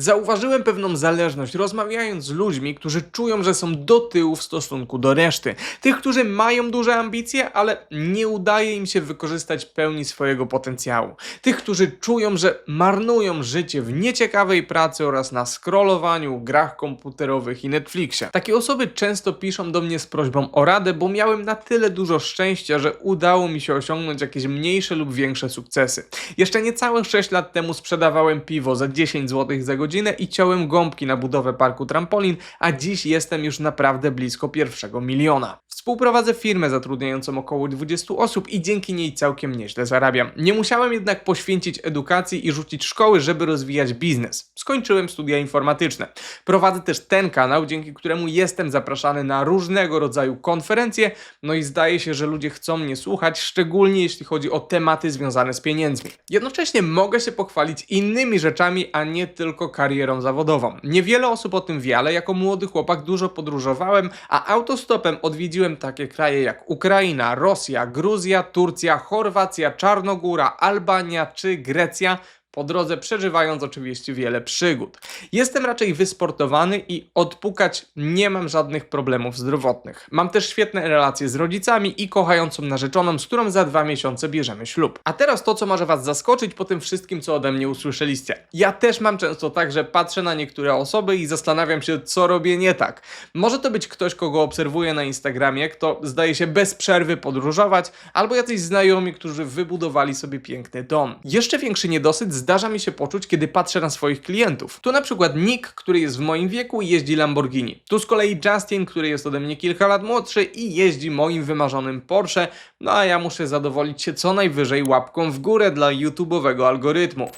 Zauważyłem pewną zależność, rozmawiając z ludźmi, którzy czują, że są do tyłu w stosunku do reszty. Tych, którzy mają duże ambicje, ale nie udaje im się wykorzystać pełni swojego potencjału. Tych, którzy czują, że marnują życie w nieciekawej pracy oraz na scrollowaniu, grach komputerowych i Netflixie. Takie osoby często piszą do mnie z prośbą o radę, bo miałem na tyle dużo szczęścia, że udało mi się osiągnąć jakieś mniejsze lub większe sukcesy. Jeszcze niecałe 6 lat temu sprzedawałem piwo za 10 zł za godzinę i ciąłem gąbki na budowę parku trampolin, a dziś jestem już naprawdę blisko pierwszego miliona. Współprowadzę firmę zatrudniającą około 20 osób i dzięki niej całkiem nieźle zarabiam. Nie musiałem jednak poświęcić edukacji i rzucić szkoły, żeby rozwijać biznes. Skończyłem studia informatyczne. Prowadzę też ten kanał, dzięki któremu jestem zapraszany na różnego rodzaju konferencje, no i zdaje się, że ludzie chcą mnie słuchać, szczególnie jeśli chodzi o tematy związane z pieniędzmi. Jednocześnie mogę się pochwalić innymi rzeczami, a nie tylko karierą zawodową. Niewiele osób o tym wie, ale jako młody chłopak dużo podróżowałem, a autostopem odwiedziłem takie kraje jak Ukraina, Rosja, Gruzja, Turcja, Chorwacja, Czarnogóra, Albania czy Grecja. Po drodze przeżywając oczywiście wiele przygód. Jestem raczej wysportowany i odpukać nie mam żadnych problemów zdrowotnych. Mam też świetne relacje z rodzicami i kochającą narzeczoną, z którą za dwa miesiące bierzemy ślub. A teraz to, co może Was zaskoczyć po tym wszystkim, co ode mnie usłyszeliście. Ja też mam często tak, że patrzę na niektóre osoby i zastanawiam się, co robię nie tak. Może to być ktoś, kogo obserwuję na Instagramie, kto zdaje się bez przerwy podróżować, albo jacyś znajomi, którzy wybudowali sobie piękny dom. Jeszcze większy niedosyt zdarza mi się poczuć, kiedy patrzę na swoich klientów. Tu na przykład Nick, który jest w moim wieku i jeździ Lamborghini. Tu z kolei Justin, który jest ode mnie kilka lat młodszy i jeździ moim wymarzonym Porsche, no a ja muszę zadowolić się co najwyżej łapką w górę dla YouTube'owego algorytmu.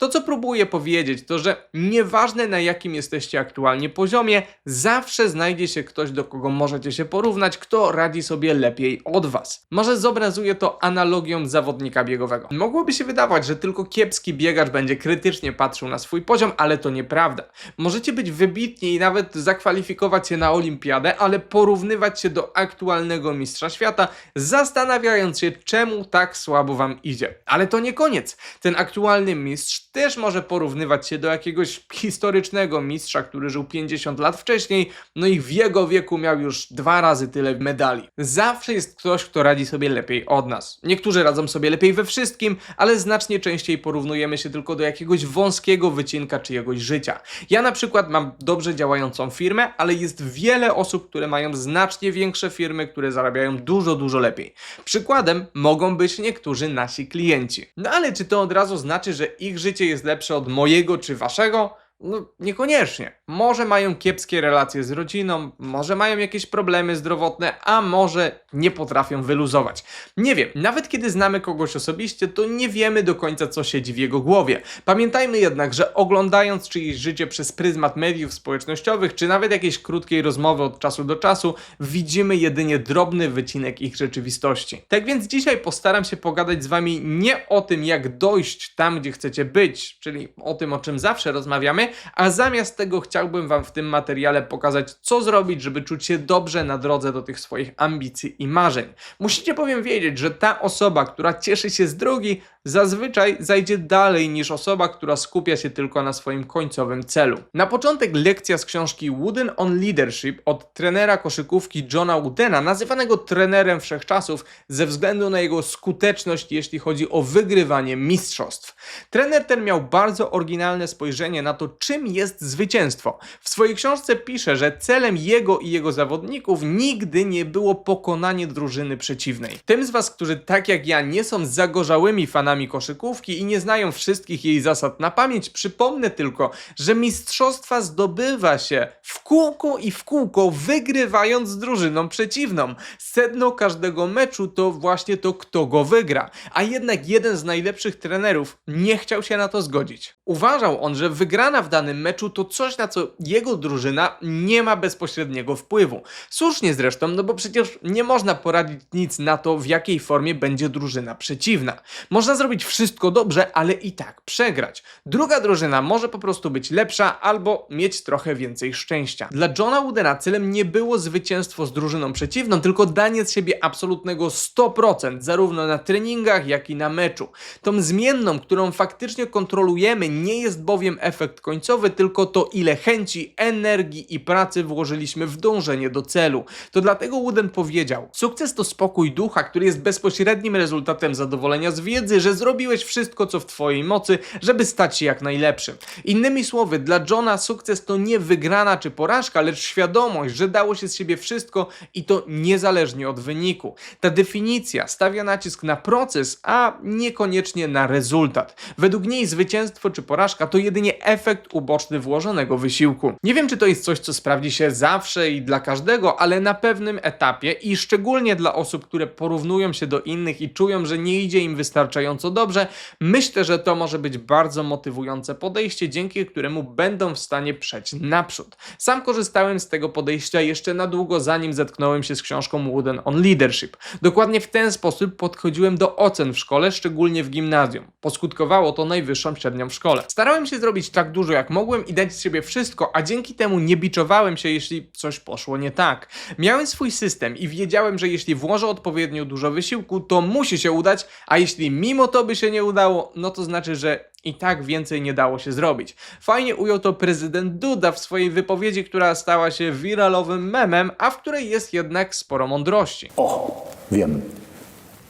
To, co próbuję powiedzieć, to że nieważne na jakim jesteście aktualnie poziomie, zawsze znajdzie się ktoś, do kogo możecie się porównać, kto radzi sobie lepiej od Was. Może zobrazuję to analogią zawodnika biegowego. Mogłoby się wydawać, że tylko kiepski biegacz będzie krytycznie patrzył na swój poziom, ale to nieprawda. Możecie być wybitni i nawet zakwalifikować się na olimpiadę, ale porównywać się do aktualnego mistrza świata, zastanawiając się, czemu tak słabo Wam idzie. Ale to nie koniec. Ten aktualny mistrz też może porównywać się do jakiegoś historycznego mistrza, który żył 50 lat wcześniej, no i w jego wieku miał już dwa razy tyle medali. Zawsze jest ktoś, kto radzi sobie lepiej od nas. Niektórzy radzą sobie lepiej we wszystkim, ale znacznie częściej porównujemy się tylko do jakiegoś wąskiego wycinka czyjegoś życia. Ja na przykład mam dobrze działającą firmę, ale jest wiele osób, które mają znacznie większe firmy, które zarabiają dużo, dużo lepiej. Przykładem mogą być niektórzy nasi klienci. No ale czy to od razu znaczy, że ich życie jest lepsze od mojego czy waszego? No, niekoniecznie. Może mają kiepskie relacje z rodziną, może mają jakieś problemy zdrowotne, a może nie potrafią wyluzować. Nie wiem, nawet kiedy znamy kogoś osobiście, to nie wiemy do końca, co siedzi w jego głowie. Pamiętajmy jednak, że oglądając czyjeś życie przez pryzmat mediów społecznościowych, czy nawet jakiejś krótkiej rozmowy od czasu do czasu, widzimy jedynie drobny wycinek ich rzeczywistości. Tak więc dzisiaj postaram się pogadać z Wami nie o tym, jak dojść tam, gdzie chcecie być, czyli o tym, o czym zawsze rozmawiamy, a zamiast tego chciałbym Wam w tym materiale pokazać, co zrobić, żeby czuć się dobrze na drodze do tych swoich ambicji i marzeń. Musicie bowiem wiedzieć, że ta osoba, która cieszy się z drogi, zazwyczaj zajdzie dalej niż osoba, która skupia się tylko na swoim końcowym celu. Na początek lekcja z książki Wooden on Leadership od trenera koszykówki Johna Woodena, nazywanego trenerem wszechczasów ze względu na jego skuteczność, jeśli chodzi o wygrywanie mistrzostw. Trener ten miał bardzo oryginalne spojrzenie na to, czym jest zwycięstwo. W swojej książce pisze, że celem jego i jego zawodników nigdy nie było pokonanie drużyny przeciwnej. Tym z Was, którzy tak jak ja nie są zagorzałymi fanami koszykówki i nie znają wszystkich jej zasad na pamięć, przypomnę tylko, że mistrzostwa zdobywa się w kółko i w kółko, wygrywając z drużyną przeciwną. Sedno każdego meczu to właśnie to, kto go wygra. A jednak jeden z najlepszych trenerów nie chciał się na to zgodzić. Uważał on, że wygrana w danym meczu to coś, na co jego drużyna nie ma bezpośredniego wpływu. Słusznie zresztą, no bo przecież nie można poradzić nic na to, w jakiej formie będzie drużyna przeciwna. Można zrobić wszystko dobrze, ale i tak przegrać. Druga drużyna może po prostu być lepsza albo mieć trochę więcej szczęścia. Dla Johna Woodena celem nie było zwycięstwo z drużyną przeciwną, tylko danie z siebie absolutnego 100%, zarówno na treningach, jak i na meczu. Tą zmienną, którą faktycznie kontrolujemy, nie jest bowiem efekt końcowy, tylko to ile chęci, energii i pracy włożyliśmy w dążenie do celu. To dlatego Wooden powiedział: Sukces to spokój ducha, który jest bezpośrednim rezultatem zadowolenia z wiedzy, że zrobiłeś wszystko, co w Twojej mocy, żeby stać się jak najlepszym. Innymi słowy, dla Johna sukces to nie wygrana czy porażka, lecz świadomość, że dało się z siebie wszystko i to niezależnie od wyniku. Ta definicja stawia nacisk na proces, a niekoniecznie na rezultat. Według niej zwycięstwo czy porażka to jedynie efekt uboczny włożonego wysiłku. Nie wiem, czy to jest coś, co sprawdzi się zawsze i dla każdego, ale na pewnym etapie i szczególnie dla osób, które porównują się do innych i czują, że nie idzie im wystarczająco dobrze, myślę, że to może być bardzo motywujące podejście, dzięki któremu będą w stanie przejść naprzód. Sam korzystałem z tego podejścia jeszcze na długo, zanim zetknąłem się z książką Wooden on Leadership. Dokładnie w ten sposób podchodziłem do ocen w szkole, szczególnie w gimnazjum. Poskutkowało to najwyższą średnią w szkole. Starałem się zrobić tak dużo jak mogłem i dać z siebie wszystko, a dzięki temu nie biczowałem się, jeśli coś poszło nie tak. Miałem swój system i wiedziałem, że jeśli włożę odpowiednio dużo wysiłku, to musi się udać, a jeśli mimo to by się nie udało, no to znaczy, że i tak więcej nie dało się zrobić. Fajnie ujął to prezydent Duda w swojej wypowiedzi, która stała się wiralowym memem, a w której jest jednak sporo mądrości. O, wiem.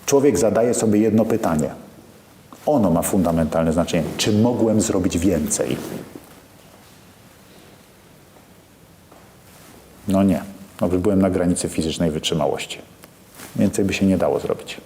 Człowiek zadaje sobie jedno pytanie. Ono ma fundamentalne znaczenie. Czy mogłem zrobić więcej? No nie. No, byłem na granicy fizycznej wytrzymałości. Więcej by się nie dało zrobić.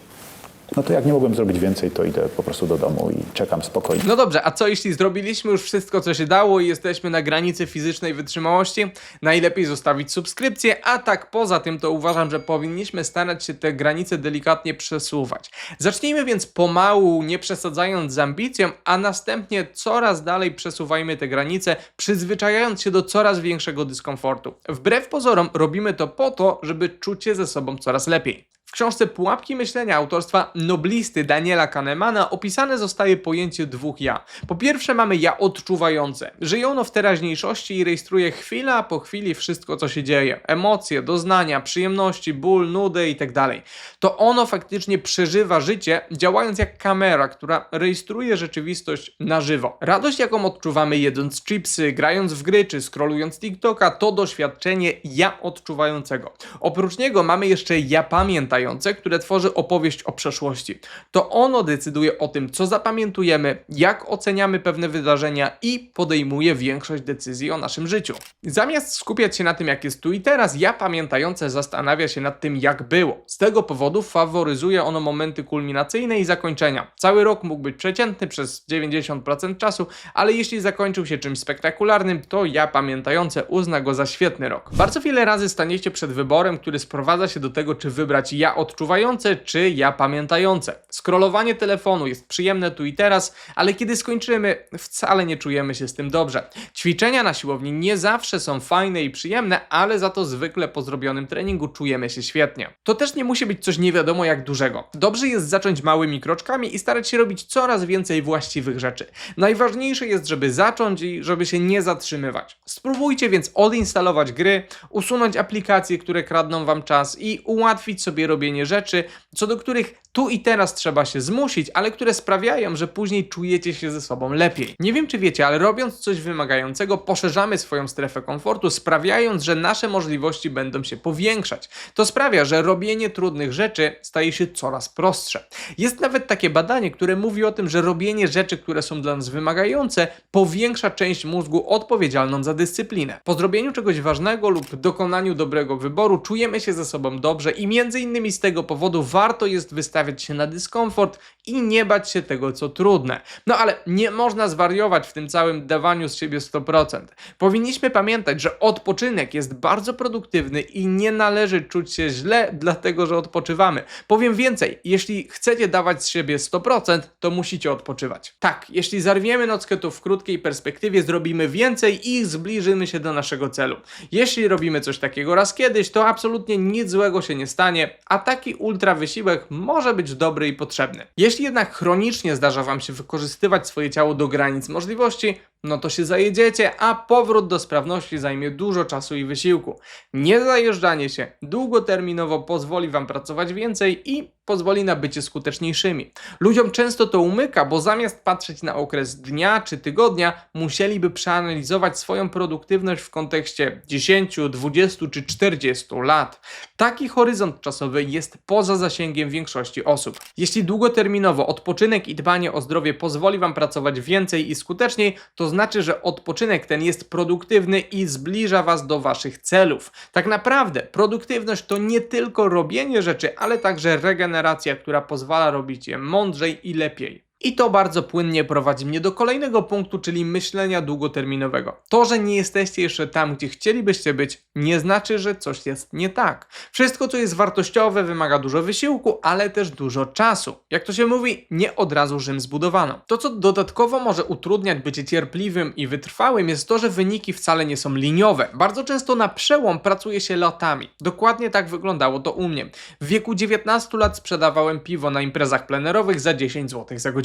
No to jak nie mogłem zrobić więcej, to idę po prostu do domu i czekam spokojnie. No dobrze, a co jeśli zrobiliśmy już wszystko, co się dało i jesteśmy na granicy fizycznej wytrzymałości? Najlepiej zostawić subskrypcję, a tak poza tym to uważam, że powinniśmy starać się te granice delikatnie przesuwać. Zacznijmy więc pomału, nie przesadzając z ambicją, a następnie coraz dalej przesuwajmy te granice, przyzwyczajając się do coraz większego dyskomfortu. Wbrew pozorom robimy to po to, żeby czuć się ze sobą coraz lepiej. Książce Pułapki myślenia autorstwa noblisty Daniela Kahnemana opisane zostaje pojęcie dwóch ja. Po pierwsze mamy ja odczuwające. Żyje ono w teraźniejszości i rejestruje chwila po chwili wszystko, co się dzieje. Emocje, doznania, przyjemności, ból, nudy itd. To ono faktycznie przeżywa życie, działając jak kamera, która rejestruje rzeczywistość na żywo. Radość, jaką odczuwamy jedząc chipsy, grając w gry czy scrollując TikToka, to doświadczenie ja odczuwającego. Oprócz niego mamy jeszcze ja pamiętające, które tworzy opowieść o przeszłości. To ono decyduje o tym, co zapamiętujemy, jak oceniamy pewne wydarzenia i podejmuje większość decyzji o naszym życiu. Zamiast skupiać się na tym, jak jest tu i teraz, ja pamiętające zastanawia się nad tym, jak było. Z tego powodu faworyzuje ono momenty kulminacyjne i zakończenia. Cały rok mógł być przeciętny przez 90% czasu, ale jeśli zakończył się czymś spektakularnym, to ja pamiętające uzna go za świetny rok. Bardzo wiele razy staniecie przed wyborem, który sprowadza się do tego, czy wybrać ja odczuwające, czy ja pamiętające. Scrollowanie telefonu jest przyjemne tu i teraz, ale kiedy skończymy, wcale nie czujemy się z tym dobrze. Ćwiczenia na siłowni nie zawsze są fajne i przyjemne, ale za to zwykle po zrobionym treningu czujemy się świetnie. To też nie musi być coś nie wiadomo jak dużego. Dobrze jest zacząć małymi kroczkami i starać się robić coraz więcej właściwych rzeczy. Najważniejsze jest, żeby zacząć i żeby się nie zatrzymywać. Spróbujcie więc odinstalować gry, usunąć aplikacje, które kradną wam czas i ułatwić sobie robienie rzeczy, co do których tu i teraz trzeba się zmusić, ale które sprawiają, że później czujecie się ze sobą lepiej. Nie wiem, czy wiecie, ale robiąc coś wymagającego, poszerzamy swoją strefę komfortu, sprawiając, że nasze możliwości będą się powiększać. To sprawia, że robienie trudnych rzeczy staje się coraz prostsze. Jest nawet takie badanie, które mówi o tym, że robienie rzeczy, które są dla nas wymagające, powiększa część mózgu odpowiedzialną za dyscyplinę. Po zrobieniu czegoś ważnego lub dokonaniu dobrego wyboru czujemy się ze sobą dobrze i między innymi z tego powodu warto jest wystawiać się na dyskomfort i nie bać się tego, co trudne. No ale nie można zwariować w tym całym dawaniu z siebie 100%. Powinniśmy pamiętać, że odpoczynek jest bardzo produktywny i nie należy czuć się źle, dlatego że odpoczywamy. Powiem więcej, jeśli chcecie dawać z siebie 100%, to musicie odpoczywać. Tak, jeśli zarwiemy nockę, to w krótkiej perspektywie zrobimy więcej i zbliżymy się do naszego celu. Jeśli robimy coś takiego raz kiedyś, to absolutnie nic złego się nie stanie, a taki ultra wysiłek może być dobry i potrzebny. Jeśli jednak chronicznie zdarza Wam się wykorzystywać swoje ciało do granic możliwości, no to się zajedziecie, a powrót do sprawności zajmie dużo czasu i wysiłku. Niezajeżdżanie się długoterminowo pozwoli Wam pracować więcej i pozwoli na bycie skuteczniejszymi. Ludziom często to umyka, bo zamiast patrzeć na okres dnia czy tygodnia, musieliby przeanalizować swoją produktywność w kontekście 10, 20 czy 40 lat. Taki horyzont czasowy jest poza zasięgiem większości osób. Jeśli długoterminowo odpoczynek i dbanie o zdrowie pozwoli Wam pracować więcej i skuteczniej, to znaczy, że odpoczynek ten jest produktywny i zbliża Was do Waszych celów. Tak naprawdę produktywność to nie tylko robienie rzeczy, ale także regeneracja, która pozwala robić je mądrzej i lepiej. I to bardzo płynnie prowadzi mnie do kolejnego punktu, czyli myślenia długoterminowego. To, że nie jesteście jeszcze tam, gdzie chcielibyście być, nie znaczy, że coś jest nie tak. Wszystko, co jest wartościowe, wymaga dużo wysiłku, ale też dużo czasu. Jak to się mówi, nie od razu Rzym zbudowano. To, co dodatkowo może utrudniać bycie cierpliwym i wytrwałym, jest to, że wyniki wcale nie są liniowe. Bardzo często na przełom pracuje się latami. Dokładnie tak wyglądało to u mnie. W wieku 19 lat sprzedawałem piwo na imprezach plenerowych za 10 zł za godzinę.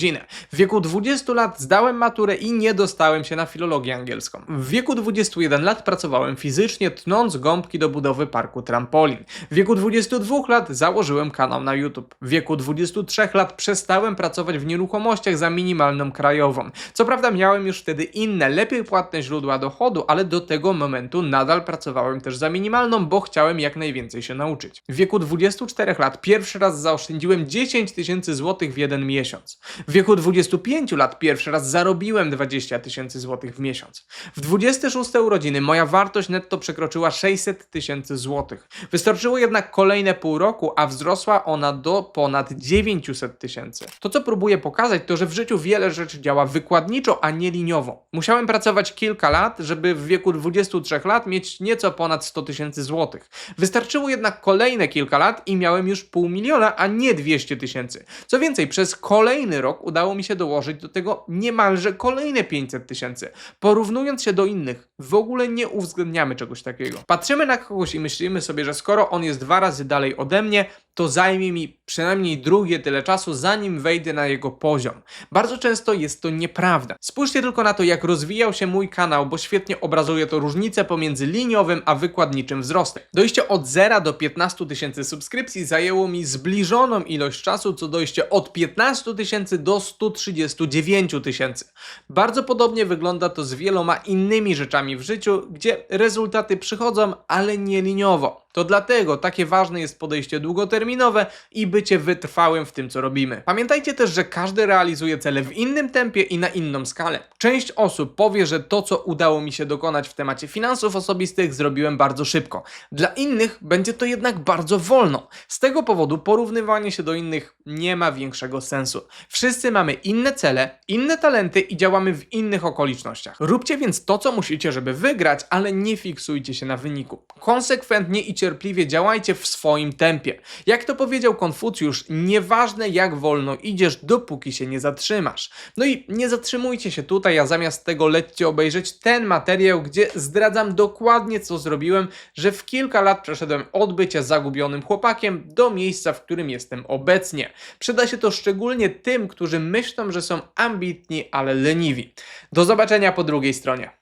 W wieku 20 lat zdałem maturę i nie dostałem się na filologię angielską. W wieku 21 lat pracowałem fizycznie, tnąc gąbki do budowy parku trampolin. W wieku 22 lat założyłem kanał na YouTube. W wieku 23 lat przestałem pracować w nieruchomościach za minimalną krajową. Co prawda miałem już wtedy inne, lepiej płatne źródła dochodu, ale do tego momentu nadal pracowałem też za minimalną, bo chciałem jak najwięcej się nauczyć. W wieku 24 lat pierwszy raz zaoszczędziłem 10 tysięcy złotych w jeden miesiąc. W wieku 25 lat pierwszy raz zarobiłem 20 tysięcy złotych w miesiąc. W 26 urodziny moja wartość netto przekroczyła 600 tysięcy złotych. Wystarczyło jednak kolejne pół roku, a wzrosła ona do ponad 900 tysięcy. To co próbuję pokazać to, że w życiu wiele rzeczy działa wykładniczo, a nie liniowo. Musiałem pracować kilka lat, żeby w wieku 23 lat mieć nieco ponad 100 tysięcy złotych. Wystarczyło jednak kolejne kilka lat i miałem już pół miliona, a nie 200 tysięcy. Co więcej, przez kolejny rok udało mi się dołożyć do tego niemalże kolejne 500 tysięcy. Porównując się do innych, w ogóle nie uwzględniamy czegoś takiego. Patrzymy na kogoś i myślimy sobie, że skoro on jest dwa razy dalej ode mnie, to zajmie mi przynajmniej drugie tyle czasu, zanim wejdę na jego poziom. Bardzo często jest to nieprawda. Spójrzcie tylko na to, jak rozwijał się mój kanał, bo świetnie obrazuje to różnicę pomiędzy liniowym a wykładniczym wzrostem. Dojście od 0 do 15 tysięcy subskrypcji zajęło mi zbliżoną ilość czasu, co dojście od 15 tysięcy do 139 tysięcy. Bardzo podobnie wygląda to z wieloma innymi rzeczami w życiu, gdzie rezultaty przychodzą, ale nie liniowo. To dlatego takie ważne jest podejście długoterminowe i bycie wytrwałym w tym, co robimy. Pamiętajcie też, że każdy realizuje cele w innym tempie i na inną skalę. Część osób powie, że to, co udało mi się dokonać w temacie finansów osobistych, zrobiłem bardzo szybko. Dla innych będzie to jednak bardzo wolno. Z tego powodu porównywanie się do innych nie ma większego sensu. Wszyscy mamy inne cele, inne talenty i działamy w innych okolicznościach. Róbcie więc to, co musicie, żeby wygrać, ale nie fiksujcie się na wyniku. Konsekwentnie i cierpliwie działajcie w swoim tempie. Jak to powiedział Konfucjusz, nieważne jak wolno idziesz, dopóki się nie zatrzymasz. No i nie zatrzymujcie się tutaj, a zamiast tego lećcie obejrzeć ten materiał, gdzie zdradzam dokładnie co zrobiłem, że w kilka lat przeszedłem od bycia zagubionym chłopakiem do miejsca, w którym jestem obecnie. Przyda się to szczególnie tym, którzy myślą, że są ambitni, ale leniwi. Do zobaczenia po drugiej stronie.